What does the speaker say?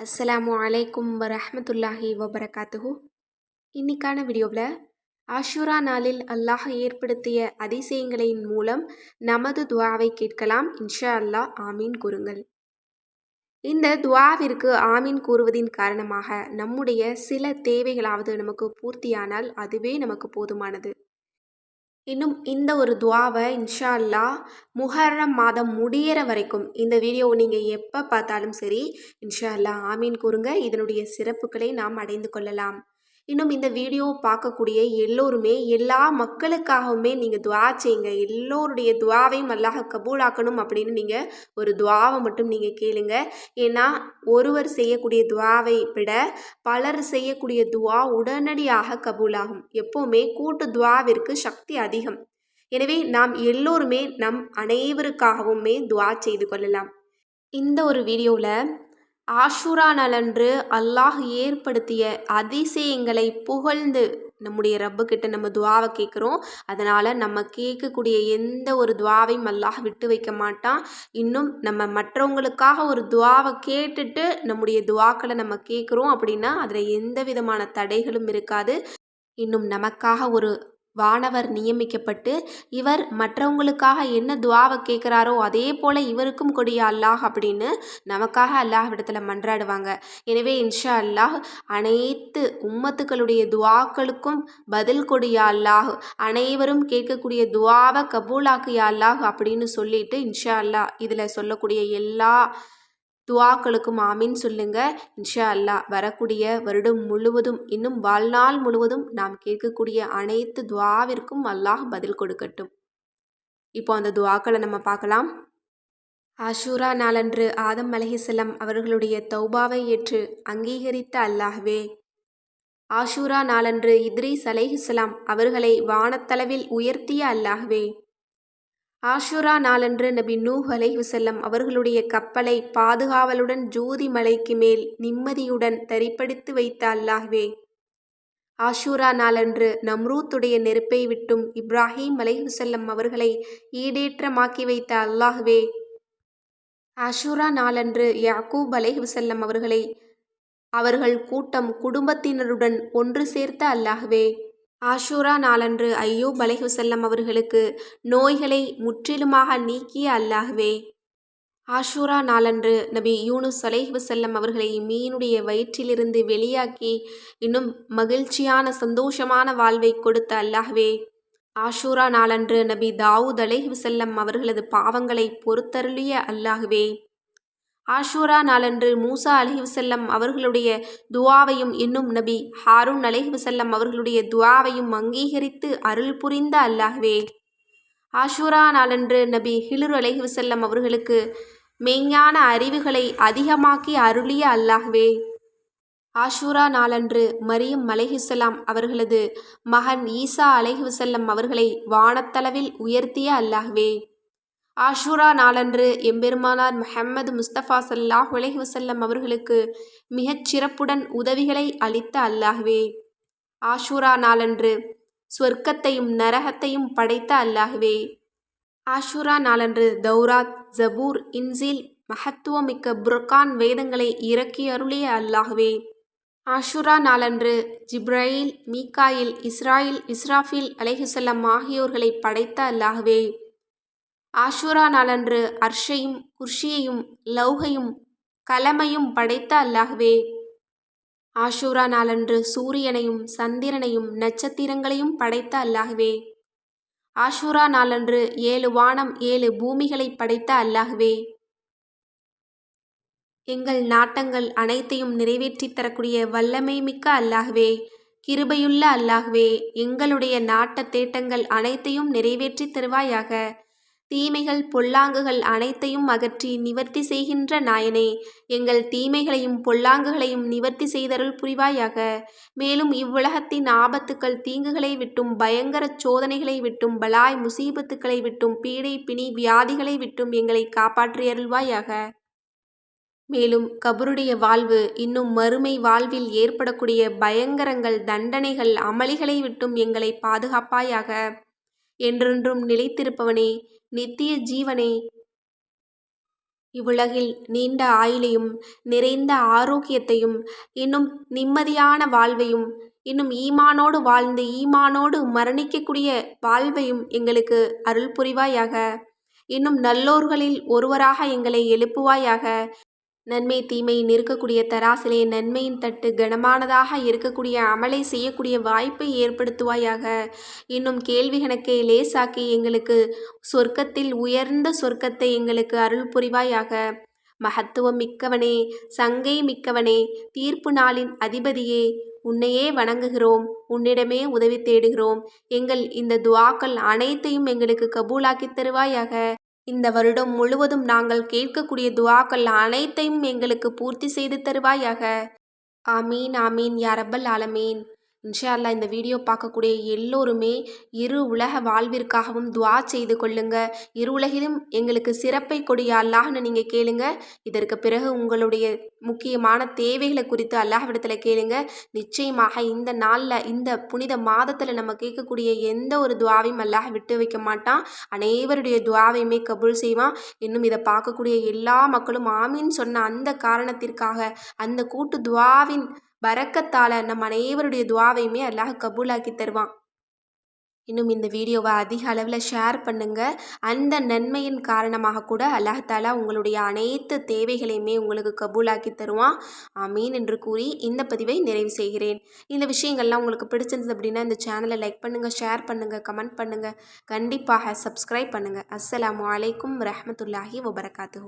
அஸ்ஸலாமு அலைக்கும் வரஹ்மத்துல்லாஹி வபரகாத்துஹு. இன்னைக்கான வீடியோவில் ஆஷுரா நாளில் அல்லாஹ் ஏற்படுத்திய அதிசயங்களின் மூலம் நமது துவாவை கேட்கலாம் இன்ஷா அல்லாஹ் ஆமீன் கூறுங்கள். இந்த துவாவிற்கு ஆமீன் கூறுவதின் காரணமாக நம்முடைய சில தேவைகளாவது நமக்கு பூர்த்தியானால் அதுவே நமக்கு போதுமானது. இன்னும் இந்த ஒரு துவாவை இன்ஷா அல்லாஹ் முஹர்ரம் மாதம் முடியிற வரைக்கும் இந்த வீடியோவை நீங்கள் எப்போ பார்த்தாலும் சரி இன்ஷா அல்லாஹ் ஆமீன் கூறுங்க. இதனுடைய சிறப்புகளை நாம் அடைந்து கொள்ளலாம். இன்னும் இந்த வீடியோ பார்க்கக்கூடிய எல்லோருமே எல்லா மக்களுக்காகவுமே நீங்கள் துவா செய்யுங்க. எல்லோருடைய துவாவையும் அல்லாஹ் கபூலாக்கணும் அப்படின்னு நீங்கள் ஒரு துவாவை மட்டும் நீங்கள் கேளுங்க. ஏன்னா ஒருவர் செய்யக்கூடிய துவாவை விட பலர் செய்யக்கூடிய துவா உடனடியாக கபூலாகும். எப்போவுமே கூட்டு துவாவிற்கு சக்தி அதிகம். எனவே நாம் எல்லோருமே நம் அனைவருக்காகவுமே துவா செய்து கொள்ளலாம். இந்த ஒரு வீடியோவில் ஆஷுரா நாளன்று அல்லாஹ் ஏற்படுத்திய அதிசயங்களை புகழ்ந்து நம்முடைய ரப்புக்கிட்ட நம்ம துவாவை கேட்குறோம். அதனால் நம்ம கேட்கக்கூடிய எந்த ஒரு துவாவையும் அல்லாஹ் விட்டு வைக்க மாட்டான். இன்னும் நம்ம மற்றவங்களுக்காக ஒரு துவாவை கேட்டுட்டு நம்முடைய துவாக்களை நம்ம கேட்குறோம் அப்படின்னா அதில் எந்த விதமான தடைகளும் இருக்காது. இன்னும் நமக்காக ஒரு வானவர் நியமிக்கப்பட்டு இவர் மற்றவங்களுக்காக என்ன துவாவை கேட்குறாரோ அதே போல் இவருக்கும் கொடிய அல்லாஹ் அப்படின்னு நமக்காக அல்லாஹ் இடத்துல மன்றாடுவாங்க. எனவே இன்ஷா அல்லாஹ் அனைத்து உம்மத்துக்களுடைய துவாக்களுக்கும் பதில் கொடிய அல்லாஹ். அனைவரும் கேட்கக்கூடிய துவாவை கபூலாக்கு அல்லாஹ் அப்படின்னு சொல்லிட்டு இன்ஷா அல்லாஹ் இதில் சொல்லக்கூடிய எல்லா துவாக்களுக்கும் ஆமீன் சொல்லுங்க. இன்ஷா அல்லாஹ் வரக்கூடிய வருடம் முழுவதும் இன்னும் வாழ்நாள் முழுவதும் நாம் கேட்கக்கூடிய அனைத்து துவாவிற்கும் அல்லாஹ் பதில் கொடுக்கட்டும். இப்போ அந்த துவாக்களை நம்ம பார்க்கலாம். ஆஷூரா நாளன்று ஆதம் அலஹிசல்லாம் அவர்களுடைய தௌபாவை ஏற்று அங்கீகரித்த அல்லாஹ்வே. ஆஷூரா நாளன்று இத்ரீஸ் அலைஹிஸ்லாம் அவர்களை வானத்தளவில் உயர்த்திய அல்லாஹ்வே. ஆஷுரா நாளன்று நபி நூஹ் அலைஹுசல்லம் அவர்களுடைய கப்பலை பாதுகாவலுடன் ஜூதி மலைக்கு மேல் நிம்மதியுடன் தரிப்படுத்தி வைத்த அல்லாஹ்வே. ஆஷூரா நாளன்று நம்ரூத்துடைய நெருப்பை விட்டும் இப்ராஹிம் அலைஹுசல்லம் அவர்களை ஈடேற்றமாக்கி வைத்த அல்லாஹ்வே. ஆஷூரா நாளன்று யாக்கூப் அலைஹுசல்லம் அவர்களை அவர்கள் கூட்டம் குடும்பத்தினருடன் ஒன்று சேர்த்த அல்லாஹ்வே. ஆஷூரா நாளன்று ஐயூப் அலைஹுசல்லம் அவர்களுக்கு நோய்களை முற்றிலுமாக நீக்கிய அல்லாஹ்வே. ஆஷூரா நாளன்று நபி யூனுஸ் அலைஹுசல்லம் அவர்களை மீனுடைய வயிற்றிலிருந்து வெளியாக்கி இன்னும் மகிழ்ச்சியான சந்தோஷமான வாழ்வை கொடுத்த அல்லாஹ்வே. ஆஷூரா நாளன்று நபி தாவூத் அலைஹுசல்லம் அவர்களது பாவங்களை பொறுத்தருளிய அல்லாஹ்வே. ஆஷூரா நாளன்று மூசா அலிஹிவசல்லம் அவர்களுடைய துவாவையும் இன்னும் நபி ஹாரூன் அலிஹிவசல்லம் அவர்களுடைய துவாவையும் அங்கீகரித்து அருள் புரிந்த அல்லாஹ்வே. ஆஷூரா நாளன்று நபி ஹிலுர் அலிஹிவசல்லம் அவர்களுக்கு மெய்ஞான அறிவுகளை அதிகமாக்கி அருளிய அல்லாஹ்வே. ஆஷூரா நாளன்று மரியம் அலைஹுசல்லாம் அவர்களது மகன் ஈசா அலைஹுசல்லம் அவர்களை வானத்தளவில் உயர்த்திய அல்லாஹ்வே. ஆஷூரா நாளன்று எம்பெருமானார் முஹம்மது முஸ்தபா சல்லாஹ் உலஹி வசல்லம் அவர்களுக்கு மிகச் சிறப்புடன் உதவிகளை அளித்த அல்லாஹ்வே. ஆஷூரா நாளன்று சொர்க்கத்தையும் நரகத்தையும் படைத்த அல்லாஹ்வே. ஆஷூரா நாளன்று தௌராத் ஜபூர் இன்சில் மகத்துவமிக்க புர்கான் வேதங்களை இறக்கி அருளிய அல்லாஹ்வே. ஆஷுரா நாளன்று ஜிப்ராயில் மீகாயில் இஸ்ராயில் இஸ்ராஃபில் அலைஹுசல்லம் ஆகியோர்களை படைத்த அல்லாஹ்வே. ஆஷூரா நாளன்று அர்ஷையும் குர்ஷியையும் லௌகையும் கலமையும் படைத்த அல்லாஹ்வே. ஆஷூரா நாளன்று சூரியனையும் சந்திரனையும் நட்சத்திரங்களையும் படைத்த அல்லாஹ்வே. ஆஷூரா நாளன்று ஏழு வானம் ஏழு பூமிகளை படைத்த அல்லாஹ்வே. எங்கள் நாட்டங்கள் அனைத்தையும் நிறைவேற்றித் தரக்கூடிய வல்லமை மிக்க அல்லாஹ்வே. கிருபையுள்ள அல்லாஹ்வே எங்களுடைய நாட்ட தேட்டங்கள் அனைத்தையும் நிறைவேற்றித் தருவாயாக. தீமைகள் பொல்லாங்குகள் அனைத்தையும் அகற்றி நிவர்த்தி செய்கின்ற நாயனே எங்கள் தீமைகளையும் பொல்லாங்குகளையும் நிவர்த்தி செய்தருள் புரிவாயாக. மேலும் இவ்வுலகத்தின் ஆபத்துக்கள் தீங்குகளை விட்டும் பயங்கர சோதனைகளை விட்டும் பலாய் முசீபத்துக்களை விட்டும் பீடை பிணி வியாதிகளை விட்டும் எங்களை காப்பாற்றியருள்வாயாக மேலும் கபருடைய வாழ்வு இன்னும் மறுமை வாழ்வில் ஏற்படக்கூடிய பயங்கரங்கள் தண்டனைகள் அமளிகளை விட்டும் எங்களை பாதுகாப்பாயாக. என்றென்றும் நிலைத்திருப்பவனே நித்திய ஜீவனே. இவ்வுலகில் நீண்ட ஆயுளையும் நிறைந்த ஆரோக்கியத்தையும் இன்னும் நிம்மதியான வாழ்வையும் இன்னும் ஈமானோடு வாழ்ந்து ஈமானோடு மரணிக்கக்கூடிய வாழ்வையும் எங்களுக்கு அருள் புரிவாயாக இன்னும் நல்லோர்களில் ஒருவராக எங்களை எழுப்புவாயாக. நன்மை தீமை நிற்கக்கூடிய தராசிலே நன்மையின் தட்டு கனமானதாக இருக்கக்கூடிய அமலை செய்யக்கூடிய வாய்ப்பை ஏற்படுத்துவாயாக. இன்னும் கேள்வி கணக்கை லேசாக்கி எங்களுக்கு சொர்க்கத்தில் உயர்ந்த சொர்க்கத்தை எங்களுக்கு அருள் புரிவாயாக. மகத்துவம் மிக்கவனே சங்கை மிக்கவனே தீர்ப்பு நாளின் அதிபதியே உன்னையே வணங்குகிறோம் உன்னிடமே உதவி தேடுகிறோம். எங்கள் இந்த துவாக்கள் அனைத்தையும் எங்களுக்கு கபூலாக்கி தருவாயாக. இந்த வருடம் முழுவதும் நாங்கள் கேட்கக்கூடிய துவாக்கள் அனைத்தையும் எங்களுக்கு பூர்த்தி செய்து தருவாயாக. ஆமீன் ஆமீன் யாரப்பல் ஆலமீன். இன்ஷா அல்லாஹ் இந்த வீடியோ பார்க்கக்கூடிய எல்லோருமே இரு உலக வாழ்விற்காகவும் துவா செய்து கொள்ளுங்க. இரு உலகிலும் எங்களுக்கு சிறப்பை கொடிய அல்லாஹ்னு நீங்கள் கேளுங்க. இதற்கு பிறகு உங்களுடைய முக்கியமான தேவைகளை குறித்து அல்லாஹ்விடத்தில் கேளுங்க. நிச்சயமாக இந்த நாளில் இந்த புனித மாதத்தில் நம்ம கேட்கக்கூடிய எந்த ஒரு துவாவையும் அல்லாஹ் விட்டு வைக்க மாட்டான். அனைவருடைய துவாவையுமே கபூல் செய்வான். இன்னும் இதை பார்க்கக்கூடிய எல்லா மக்களும் ஆமீன் சொன்ன அந்த காரணத்திற்காக அந்த கூட்டு துவாவின் பரக்கத்தால் நம் அனைவருடைய துவாவையுமே அல்லாஹ் கபூலாக்கி தருவான். இன்னும் இந்த வீடியோவை அதிக அளவில் ஷேர் பண்ணுங்கள் அந்த நன்மையின் காரணமாக கூட அல்லாஹாலா உங்களுடைய அனைத்து தேவைகளையுமே உங்களுக்கு கபூலாக்கி தருவான். ஆமீன் என்று கூறி இந்த பதிவை நிறைவு செய்கிறேன். இந்த விஷயங்கள்லாம் உங்களுக்கு பிடிச்சிருந்தது அப்படின்னா இந்த சேனலை லைக் பண்ணுங்கள் ஷேர் பண்ணுங்கள் கமெண்ட் பண்ணுங்கள் கண்டிப்பாக சப்ஸ்கிரைப் பண்ணுங்கள் அஸ்லாம் அலைக்கும் ரஹமத்துல்லாஹி வபரகாத்து